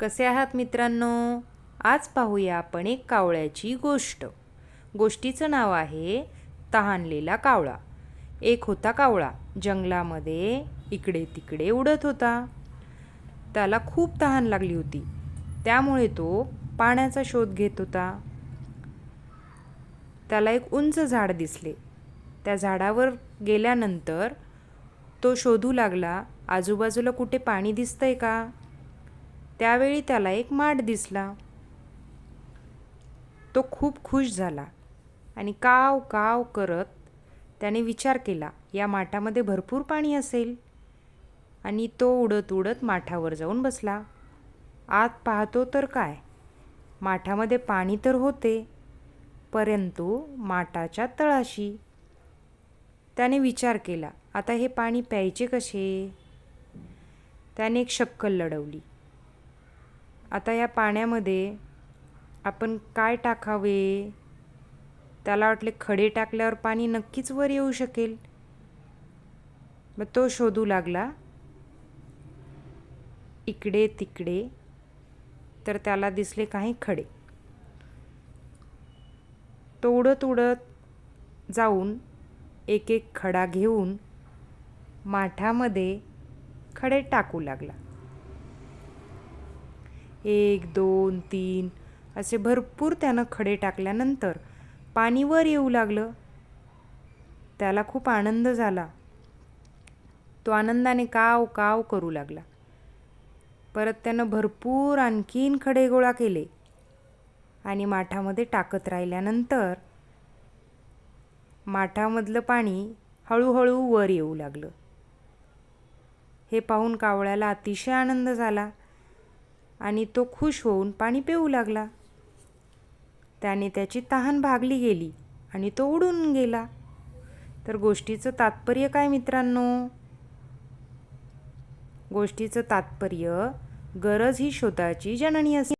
कसे आहात मित्रांनो? आज पाहूया आपण एक कावळ्याची गोष्ट. गोष्टीचं नाव आहे तहानलेला कावळा. एक होता कावळा. जंगलामध्ये इकडे तिकडे उडत होता. त्याला खूप तहान लागली होती. त्यामुळे तो पाण्याचा शोध घेत होता. त्याला एक उंच झाड दिसले. त्या झाडावर गेल्यानंतर तो शोधू लागला आजूबाजूला कुठे पाणी दिसतंय का? त्यावेळी त्याला एक माठ दिसला. तो खूप खुश झाला आणि काव काव करत त्याने विचार केला या माठामध्ये भरपूर पाणी असेल. आणि तो उडत उडत माठावर जाऊन बसला. आत पाहतो तर काय? माठामध्ये पाणी तर होते परंतु माठाच्या तळाशी. त्याने विचार केला आता हे पाणी प्यायचे कसे? त्याने एक शक्कल लढवली. आता या पाण्यामध्ये आपण काय टाकावे? त्याला वाटले खडे टाकल्यावर पाणी नक्कीच वर येऊ शकेल. मग तो शोधू लागला. इकडे तिकडे तर त्याला दिसले काही खडे. तो उडत उडत जाऊन एक एक खडा घेऊन माठामध्ये खडे टाकू लागला. एक दोन तीन असे भरपूर त्यानं खडे टाकल्यानंतर पाणी वर येऊ लागलं. त्याला खूप आनंद झाला. तो आनंदाने काव काव करू लागला. परत त्यानं भरपूर आणखीन खडे गोळा केले आणि माठामध्ये टाकत राहिल्यानंतर माठामधलं पाणी हळूहळू वर येऊ लागलं. हे पाहून कावळ्याला अतिशय आनंद झाला. आणि तो खुश होऊन पाणी पिऊ लागला. त्याने त्याची तहान भागली गेली आणि तो उडून गेला. तर गोष्टीचं तात्पर्य काय मित्रांनो? गोष्टीचं तात्पर्य गरज ही शोधाची जननी असते.